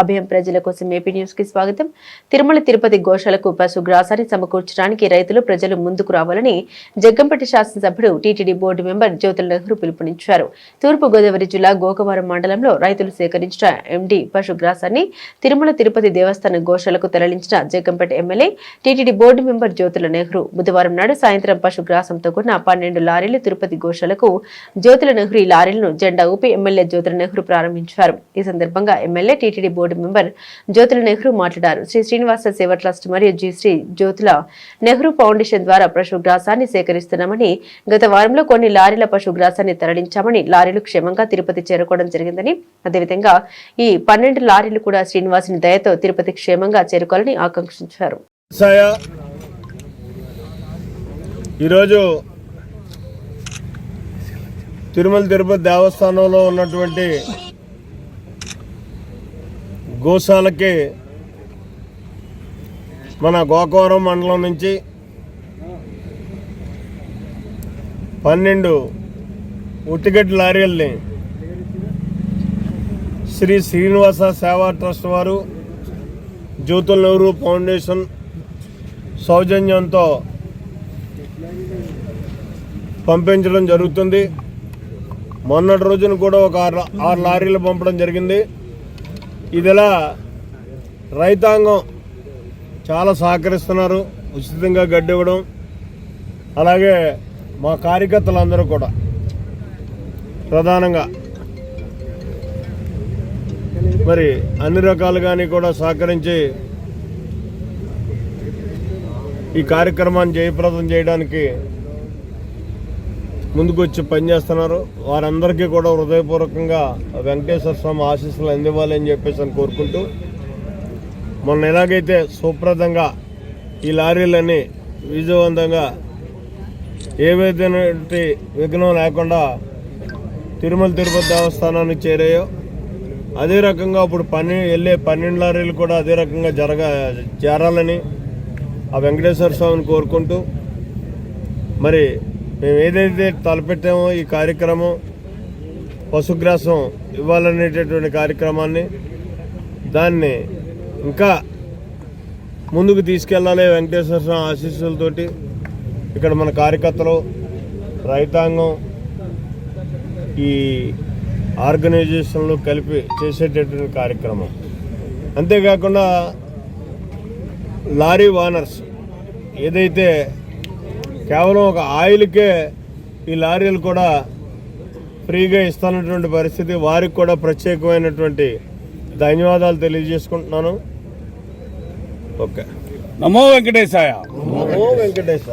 అభయం ప్రజల కోసం ఏపీ న్యూస్కి స్వాగతం. తిరుమల తిరుపతి గోశాలకు పశుగ్రాసాన్ని సమకూర్చడానికి రైతులు ప్రజలు ముందుకు రావాలని జగ్గంపట్టి శాసనసభ్యుడు TTD board member Jyothula Nehru పిలుపునిచ్చారు. తూర్పు గోదావరి జిల్లా గోకవరం మండలంలో రైతులు సేకరించిన ఎండి పశుగ్రాసాన్ని తిరుమల తిరుపతి దేవస్థాన గోశాలకు తరలించిన Jaggampeta MLA TTD board member Jyothula Nehru బుధవారం నాడు సాయంత్రం పశుగ్రాసంతో కూడిన పన్నెండు లారీలు తిరుపతి గోశాలకు జ్యోతుల నెహ్రూ ఈ లారీలను జెండా ఊపి ఎమ్మెల్యే జ్యోతుల నెహ్రూ ప్రారంభించారు. ఈ సందర్భంగా MLA TTD board board member Jyothula Nehru మాట్లాడారు. శ్రీ శ్రీనివాస సేవ ట్రస్ట్ మరియు జి శ్రీ జ్యోతుల నెహ్రూ ఫౌండేషన్ ద్వారా పశుగ్రాసాన్ని సేకరిస్తున్నామని గత వారంలో కొన్ని లారీల పశుగ్రాసాన్ని తరలించామని లారీలు క్షేమంగా తిరుపతి చేరుకోవడం జరిగిందని అదేవిధంగా ఈ పన్నెండు లారీలు కూడా శ్రీనివాసుని దయతో తిరుపతి క్షేమంగా చేరుకోవాలని ఆకాంక్షించారు. ఈరోజు తిరుమల తిరుపతి దేవస్థానంలో ఉన్నటువంటి గోశాలకి మన గోకవరం మండలం నుంచి పన్నెండు ఉట్టిగడ్డి లారీల్ని శ్రీ శ్రీనివాస సేవా ట్రస్ట్ వారు జ్యోతుల నెహ్రూ ఫౌండేషన్ సౌజన్యంతో పంపించడం జరుగుతుంది. మొన్నటి రోజున కూడా ఒక ఆరు ఆరు లారీలు పంపడం జరిగింది. ఇదిలా రైతాంగం చాలా సహకరిస్తున్నారు ఉచితంగా గడ్డి ఇవ్వడం అలాగే మా కార్యకర్తలందరూ కూడా ప్రధానంగా. మరి అన్ని రకాలుగాని కూడా సహకరించి ఈ కార్యక్రమాన్ని జయప్రదం చేయడానికి ముందుకు వచ్చి పనిచేస్తున్నారు. వారందరికీ కూడా హృదయపూర్వకంగా వెంకటేశ్వర స్వామి ఆశీస్సులు అందివ్వాలి అని చెప్పేసి అని కోరుకుంటూ మొన్న ఎలాగైతే సుప్రదంగా ఈ లారీలన్నీ విజయవంతంగా ఏవైతే విఘ్నం లేకుండా తిరుమల తిరుపతి దేవస్థానానికి చేరాయో అదే రకంగా ఇప్పుడు పన్నె వెళ్ళే పన్నెండు లారీలు కూడా అదే రకంగా జరగ చేరాలని ఆ వెంకటేశ్వర స్వామిని కోరుకుంటూ మరి మేము ఏదైతే తలపెట్టామో ఈ కార్యక్రమం పశుగ్రాసం ఇవ్వాలనేటటువంటి కార్యక్రమాన్ని దాన్ని ఇంకా ముందుకు తీసుకెళ్ళాలి వెంకటేశ్వర స్వామి ఆశీస్సులతోటి. ఇక్కడ మన కార్యకర్తలు రైతాంగం ఈ ఆర్గనైజేషన్లు కలిపి చేసేటటువంటి కార్యక్రమం. అంతేకాకుండా లారీ ఓనర్స్ ఏదైతే కేవలం ఒక ఆయిల్కే ఈ లారీలు కూడా ఫ్రీగా ఇస్తున్నటువంటి పరిస్థితి. వారికి కూడా ప్రత్యేకమైనటువంటి ధన్యవాదాలు తెలియజేసుకుంటున్నాను. ఓకే. నమో వెంకటేశాయ. నమో వెంకటేశ్వర